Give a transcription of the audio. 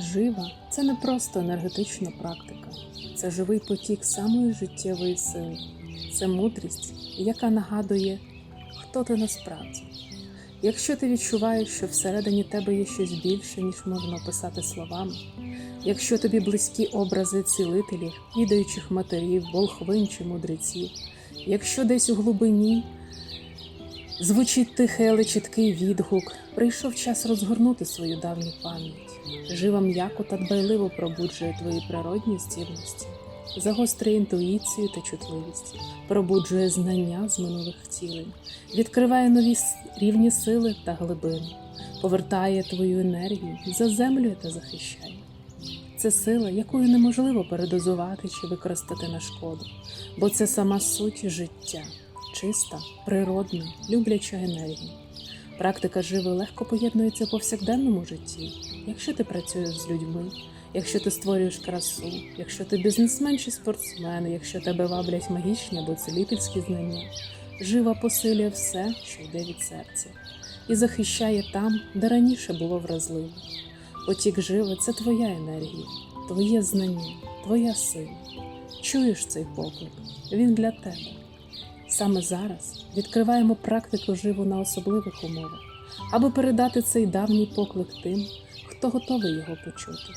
Жива це не просто енергетична практика, це живий потік самої життєвої сили, це мудрість, яка нагадує, хто ти насправді. Якщо ти відчуваєш, що всередині тебе є щось більше, ніж можна описати словами, якщо тобі близькі образи цілителів, відаючих матерів, волхвин чи мудреців, якщо десь у глибині звучить тихий, але чіткий відгук, прийшов час розгорнути свою давню пам'ять. Жива м'яко та дбайливо пробуджує твої природні здібності, загострює інтуїцію та чутливість, пробуджує знання з минулих втілень, відкриває нові рівні сили та глибин, повертає твою енергію, заземлює та захищає. Це сила, якою неможливо передозувати чи використати на шкоду, бо це сама суть життя, чиста, природна, любляча енергія. Практика живи легко поєднується в повсякденному житті, якщо ти працюєш з людьми, якщо ти створюєш красу, якщо ти бізнесмен чи спортсмен, якщо тебе ваблять магічні або цілительські знання. Жива посилює все, що йде від серця, і захищає там, де раніше було вразливо. Потік живи це твоя енергія, твоє знання, твоя сила. Чуєш цей поклик? Він для тебе. Саме зараз відкриваємо практику живу на особливих умовах, аби передати цей давній поклик тим, хто готовий його почути.